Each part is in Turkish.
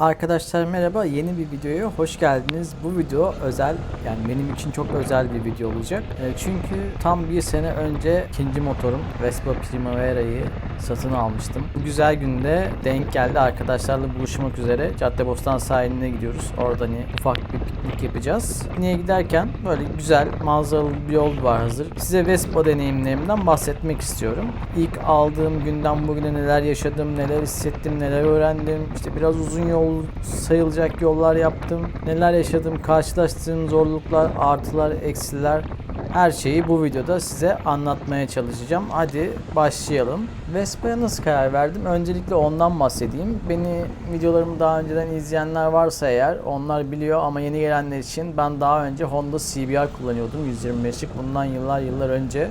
Arkadaşlar merhaba yeni bir videoya hoş geldiniz. Bu video özel yani benim için çok özel bir video olacak. E, çünkü tam bir sene önce ikinci motorum Vespa Primavera'yı satın almıştım. Bu güzel günde denk geldi arkadaşlarla buluşmak üzere Caddebostan sahiline gidiyoruz. Orada hani ufak bir piknik yapacağız. Pikniğe giderken böyle güzel manzaralı bir yol var hazır. Size Vespa deneyimlerimden bahsetmek istiyorum. İlk aldığım günden bugüne neler yaşadım, neler hissettim, neler öğrendim. İşte biraz uzun yol sayılacak yollar yaptım. Neler yaşadım, karşılaştığım zorluklar, artılar, eksiler her şeyi bu videoda size anlatmaya çalışacağım. Hadi başlayalım. Vespa'ya nasıl karar verdim? Öncelikle ondan bahsedeyim. Beni videolarımı daha önceden izleyenler varsa eğer onlar biliyor ama yeni gelenler için ben daha önce Honda CBR kullanıyordum 125'lik. Bundan yıllar yıllar önce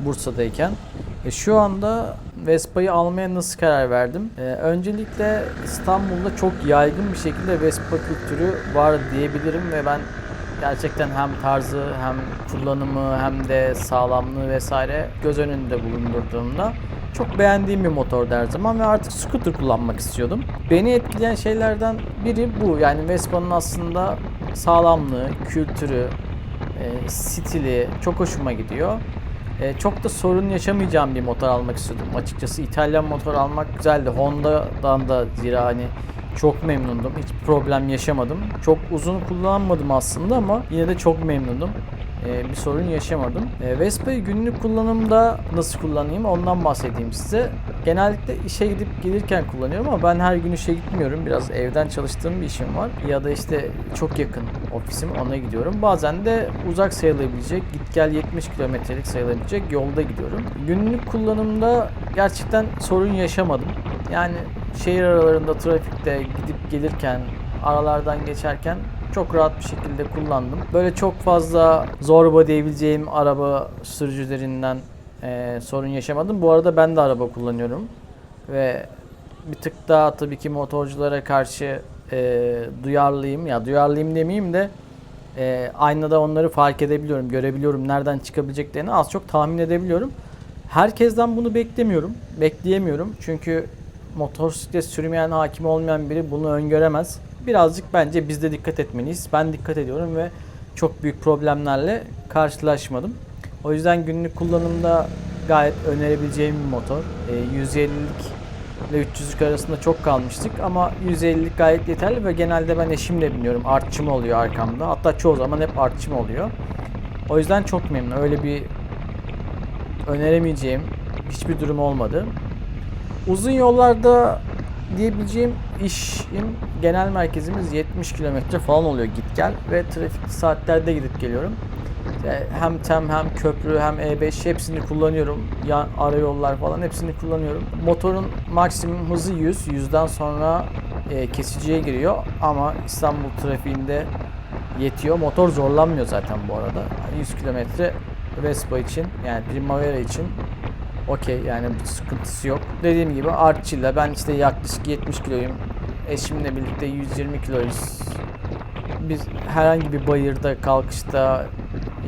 Bursa'dayken. E, şu anda Vespa'yı almaya nasıl karar verdim? E, öncelikle İstanbul'da çok yaygın bir şekilde Vespa kültürü var diyebilirim ve ben gerçekten hem tarzı hem kullanımı hem de sağlamlığı vesaire göz önünde bulundurduğumda çok beğendiğim bir motor her zaman ve artık scooter kullanmak istiyordum. Beni etkileyen şeylerden biri bu. Yani Vespa'nın aslında sağlamlığı, kültürü, e, stili çok hoşuma gidiyor. E, çok da sorun yaşamayacağım bir motor almak istiyordum. Açıkçası İtalyan motor almak güzeldi. Honda'dan da zira hani çok memnundum. Hiç problem yaşamadım. Çok uzun kullanmadım aslında ama yine de çok memnundum. Ee, bir sorun yaşamadım. Ee, Vespa'yı günlük kullanımda nasıl kullanayım ondan bahsedeyim size. Genellikle işe gidip gelirken kullanıyorum ama ben her gün işe gitmiyorum. Biraz evden çalıştığım bir işim var. Ya da işte çok yakın ofisim ona gidiyorum. Bazen de uzak sayılabilecek, git gel 70 kilometrelik sayılabilecek yolda gidiyorum. Günlük kullanımda gerçekten sorun yaşamadım. Yani şehir aralarında trafikte gidip gelirken aralardan geçerken çok rahat bir şekilde kullandım. Böyle çok fazla zorba diyebileceğim araba sürücülerinden e, sorun yaşamadım. Bu arada ben de araba kullanıyorum ve bir tık daha tabii ki motorculara karşı e, duyarlıyım. Ya duyarlıyım demeyeyim de e, aynada onları fark edebiliyorum, görebiliyorum, nereden çıkabileceklerini az çok tahmin edebiliyorum. Herkesten bunu beklemiyorum, bekleyemiyorum çünkü motosiklet sürmeyen, hakim olmayan biri bunu öngöremez. Birazcık bence biz de dikkat etmeliyiz. Ben dikkat ediyorum ve çok büyük problemlerle karşılaşmadım. O yüzden günlük kullanımda gayet önerebileceğim bir motor. E, 150'lik ile 300'lük arasında çok kalmıştık ama 150'lik gayet yeterli ve genelde ben eşimle biniyorum. Artçım oluyor arkamda. Hatta çoğu zaman hep artçım oluyor. O yüzden çok memnun. Öyle bir öneremeyeceğim hiçbir durum olmadı. Uzun yollarda diyebileceğim işin genel merkezimiz 70 kilometre falan oluyor git gel ve trafikli saatlerde gidip geliyorum. Hem TEM hem köprü hem E5 hepsini kullanıyorum. Ya ara yollar falan hepsini kullanıyorum. Motorun maksimum hızı 100. 100'den sonra e, kesiciye giriyor ama İstanbul trafiğinde yetiyor. Motor zorlanmıyor zaten bu arada. 100 kilometre Vespa için yani Primavera için okey yani bir sıkıntısı yok. Dediğim gibi artçıyla ben işte yaklaşık 70 kiloyum. Eşimle birlikte 120 kiloyuz. Biz herhangi bir bayırda, kalkışta,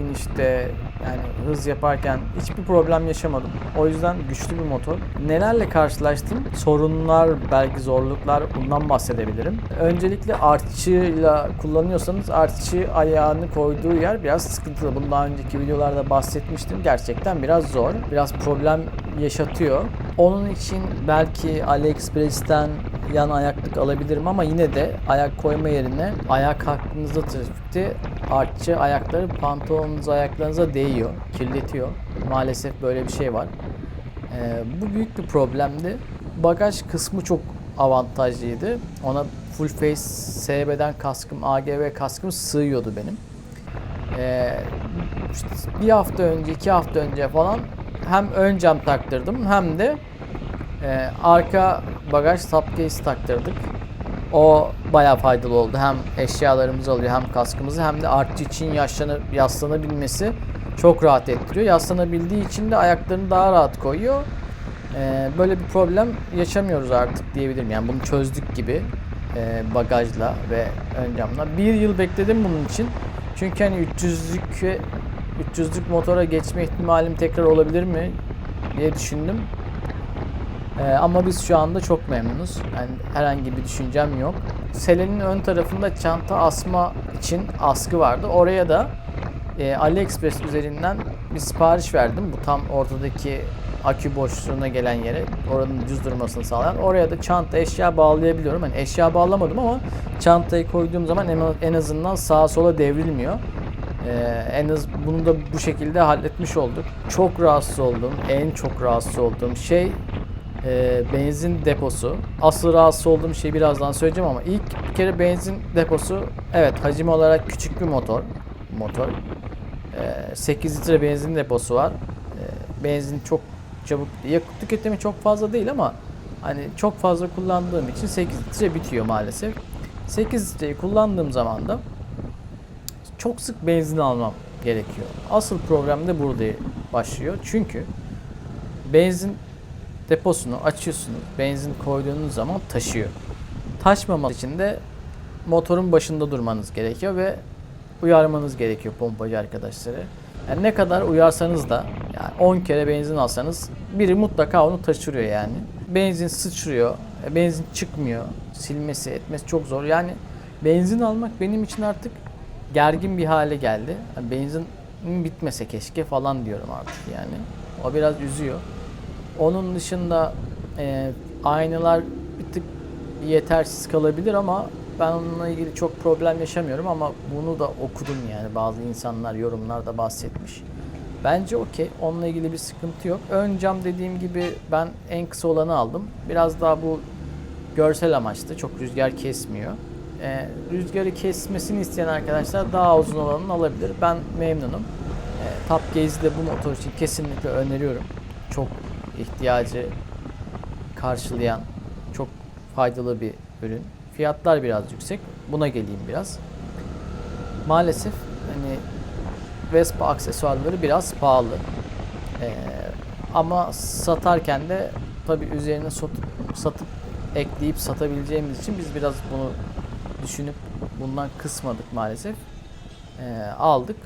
inişte yani hız yaparken hiçbir problem yaşamadım. O yüzden güçlü bir motor. Nelerle karşılaştım? Sorunlar, belki zorluklar bundan bahsedebilirim. Öncelikle artçıyla kullanıyorsanız artçı ayağını koyduğu yer biraz sıkıntılı. Bunu daha önceki videolarda bahsetmiştim. Gerçekten biraz zor. Biraz problem yaşatıyor. Onun için belki AliExpress'ten yan ayaklık alabilirim ama yine de ayak koyma yerine ayak hakkınızda trafikte artçı ayakları pantolonunuz ayaklarınıza değiyor, kirletiyor. Maalesef böyle bir şey var. Ee, bu büyük bir problemdi. Bagaj kısmı çok avantajlıydı. Ona full face SB'den kaskım, AGV kaskım sığıyordu benim. Ee, işte bir hafta önce, iki hafta önce falan hem ön cam taktırdım hem de e, arka bagaj top case taktırdık. O bayağı faydalı oldu. Hem eşyalarımızı alıyor hem kaskımızı hem de artçı için yaşlanıp yaslanabilmesi çok rahat ettiriyor. Yaslanabildiği için de ayaklarını daha rahat koyuyor. Ee, böyle bir problem yaşamıyoruz artık diyebilirim. Yani bunu çözdük gibi e, bagajla ve ön camla. Bir yıl bekledim bunun için. Çünkü hani 300'lük ve 300'lük motora geçme ihtimalim tekrar olabilir mi diye düşündüm. Ee, ama biz şu anda çok memnunuz. Yani herhangi bir düşüncem yok. selenin ön tarafında çanta asma için askı vardı. Oraya da e, AliExpress üzerinden bir sipariş verdim. Bu tam ortadaki akü boşluğuna gelen yere, oranın düz durmasını sağlayan. Oraya da çanta eşya bağlayabiliyorum. Hani eşya bağlamadım ama çantayı koyduğum zaman en, azından sağa sola devrilmiyor. Ee, en az bunu da bu şekilde halletmiş olduk. Çok rahatsız oldum. En çok rahatsız olduğum şey e, benzin deposu. Asıl rahatsız olduğum şeyi birazdan söyleyeceğim ama ilk bir kere benzin deposu evet hacim olarak küçük bir motor. Motor. Ee, 8 litre benzin deposu var. Ee, benzin çok çabuk yakıt tüketimi çok fazla değil ama hani çok fazla kullandığım için 8 litre bitiyor maalesef. 8 litreyi kullandığım zaman da çok sık benzin almam gerekiyor. Asıl problem de burada başlıyor. Çünkü benzin deposunu açıyorsunuz. Benzin koyduğunuz zaman taşıyor. Taşmaması için de motorun başında durmanız gerekiyor ve uyarmanız gerekiyor pompacı arkadaşları. Yani ne kadar uyarsanız da yani 10 kere benzin alsanız biri mutlaka onu taşırıyor yani. Benzin sıçrıyor, e, benzin çıkmıyor, silmesi etmesi çok zor. Yani benzin almak benim için artık gergin bir hale geldi. Yani benzin bitmese keşke falan diyorum artık yani. O biraz üzüyor. Onun dışında e, aynalar bir tık yetersiz kalabilir ama ben onunla ilgili çok problem yaşamıyorum ama bunu da okudum yani bazı insanlar yorumlarda bahsetmiş. Bence okey. Onunla ilgili bir sıkıntı yok. Ön cam dediğim gibi ben en kısa olanı aldım. Biraz daha bu görsel amaçlı. Çok rüzgar kesmiyor. Ee, rüzgarı kesmesini isteyen arkadaşlar daha uzun olanını alabilir. Ben memnunum. Ee, Top Gaze'i de bu motor için kesinlikle öneriyorum. Çok ihtiyacı karşılayan çok faydalı bir ürün. Fiyatlar biraz yüksek. Buna geleyim biraz. Maalesef hani Vespa aksesuarları biraz pahalı. Ee, ama satarken de tabi üzerine satıp, satıp ekleyip satabileceğimiz için biz biraz bunu düşünüp bundan kısmadık maalesef. Ee, aldık.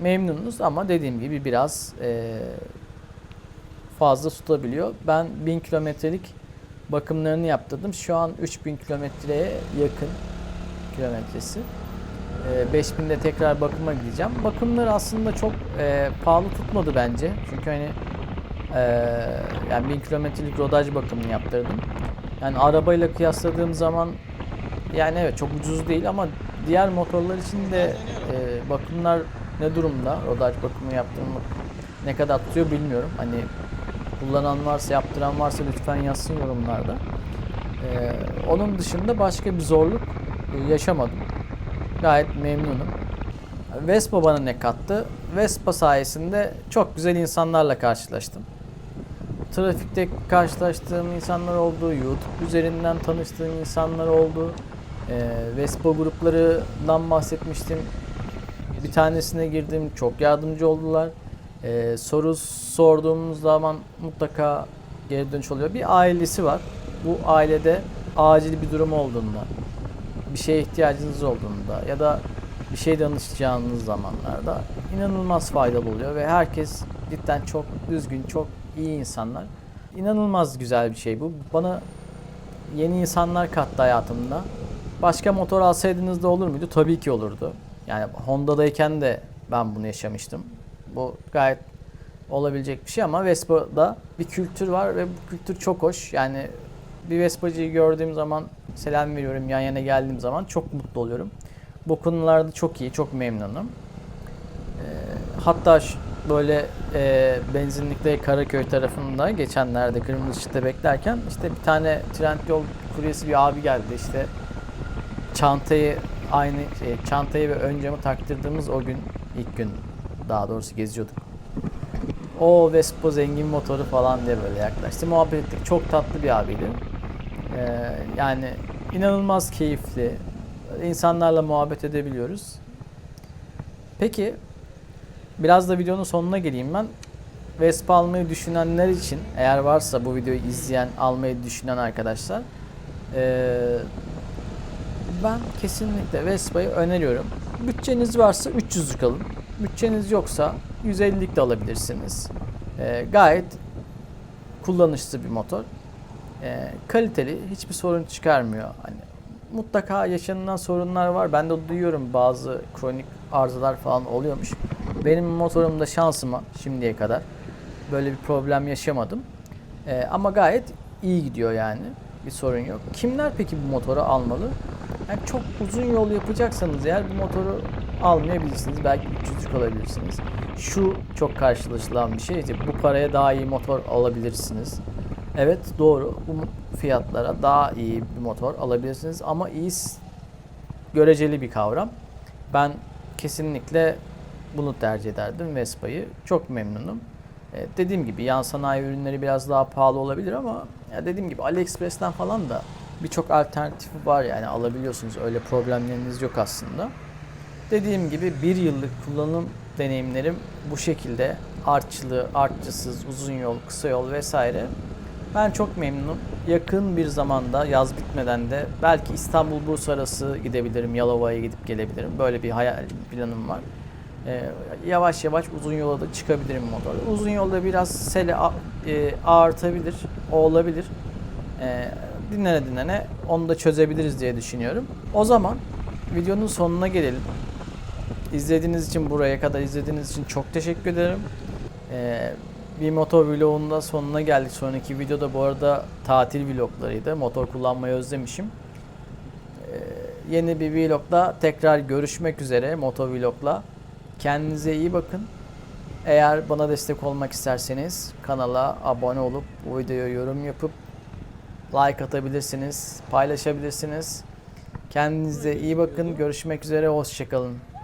Memnunuz ama dediğim gibi biraz e, fazla tutabiliyor. Ben 1000 kilometrelik bakımlarını yaptırdım. Şu an 3000 kilometreye yakın kilometresi. E, 5000'de tekrar bakıma gideceğim. Bakımları aslında çok e, pahalı tutmadı bence. Çünkü hani e, yani 1000 kilometrelik rodaj bakımını yaptırdım. Yani arabayla kıyasladığım zaman yani evet çok ucuz değil ama diğer motorlar için de e, bakımlar ne durumda? Rodaj bakımı yaptırmak ne kadar tutuyor bilmiyorum. Hani kullanan varsa, yaptıran varsa lütfen yazsın yorumlarda. Ee, onun dışında başka bir zorluk e, yaşamadım. Gayet memnunum. Vespa bana ne kattı? Vespa sayesinde çok güzel insanlarla karşılaştım. Trafikte karşılaştığım insanlar oldu, YouTube üzerinden tanıştığım insanlar oldu. Ee, Vespa gruplarından bahsetmiştim. Bir tanesine girdim, çok yardımcı oldular. Ee, soru sorduğumuz zaman mutlaka geri dönüş oluyor. Bir ailesi var. Bu ailede acil bir durum olduğunda, bir şeye ihtiyacınız olduğunda ya da bir şey danışacağınız zamanlarda inanılmaz faydalı oluyor ve herkes cidden çok düzgün, çok iyi insanlar. İnanılmaz güzel bir şey bu. Bana yeni insanlar kattı hayatımda. Başka motor alsaydınız da olur muydu? Tabii ki olurdu. Yani Honda'dayken de ben bunu yaşamıştım. Bu gayet olabilecek bir şey ama Vespa'da bir kültür var ve bu kültür çok hoş. Yani bir Vespa'cıyı gördüğüm zaman selam veriyorum, yan yana geldiğim zaman çok mutlu oluyorum. Bu konularda çok iyi, çok memnunum. Ee, hatta böyle e, benzinlikte Karaköy tarafında geçenlerde kırmızı ışıkta beklerken işte bir tane Trendyol kuryesi bir abi geldi işte çantayı aynı şey, çantayı ve ön camı taktırdığımız o gün ilk gün daha doğrusu geziyorduk. O Vespa zengin motoru falan diye böyle yaklaştı. Muhabbet ettik. Çok tatlı bir abiydi. Ee, yani inanılmaz keyifli. İnsanlarla muhabbet edebiliyoruz. Peki biraz da videonun sonuna geleyim ben. Vespa almayı düşünenler için eğer varsa bu videoyu izleyen almayı düşünen arkadaşlar ee, ben kesinlikle Vespa'yı öneriyorum. Bütçeniz varsa 300'lük alın. Bütçeniz yoksa 150'lik de alabilirsiniz. Ee, gayet kullanışlı bir motor. Ee, kaliteli, hiçbir sorun çıkarmıyor. Hani mutlaka yaşanılan sorunlar var. Ben de duyuyorum bazı kronik arızalar falan oluyormuş. Benim motorumda şansıma şimdiye kadar böyle bir problem yaşamadım. Ee, ama gayet iyi gidiyor yani. Bir sorun yok. Kimler peki bu motoru almalı? Yani çok uzun yol yapacaksanız eğer bu motoru almayabilirsiniz. Belki 300'lük alabilirsiniz. Şu çok karşılaşılan bir şey. işte bu paraya daha iyi motor alabilirsiniz. Evet doğru. Bu fiyatlara daha iyi bir motor alabilirsiniz ama iyi göreceli bir kavram. Ben kesinlikle bunu tercih ederdim Vespa'yı. Çok memnunum. E, dediğim gibi yan sanayi ürünleri biraz daha pahalı olabilir ama ya dediğim gibi AliExpress'ten falan da birçok alternatifi var yani alabiliyorsunuz. Öyle problemleriniz yok aslında. Dediğim gibi bir yıllık kullanım deneyimlerim bu şekilde artçılı, artçısız, uzun yol, kısa yol vesaire. Ben çok memnunum. Yakın bir zamanda yaz bitmeden de belki İstanbul Bursa arası gidebilirim. Yalova'ya gidip gelebilirim. Böyle bir hayal planım var. Ee, yavaş yavaş uzun yola da çıkabilirim motorla. Uzun yolda biraz sele e, ağırtabilir. O olabilir. Ee, dinlene dinlene onu da çözebiliriz diye düşünüyorum. O zaman videonun sonuna gelelim. İzlediğiniz için buraya kadar izlediğiniz için çok teşekkür ederim. Ee, bir motor vlogunun da sonuna geldik. Sonraki videoda bu arada tatil vloglarıydı. Motor kullanmayı özlemişim. Ee, yeni bir vlogda tekrar görüşmek üzere motor vlogla. Kendinize iyi bakın. Eğer bana destek olmak isterseniz kanala abone olup bu videoya yorum yapıp like atabilirsiniz, paylaşabilirsiniz. Kendinize iyi bakın. Görüşmek üzere. Hoşçakalın.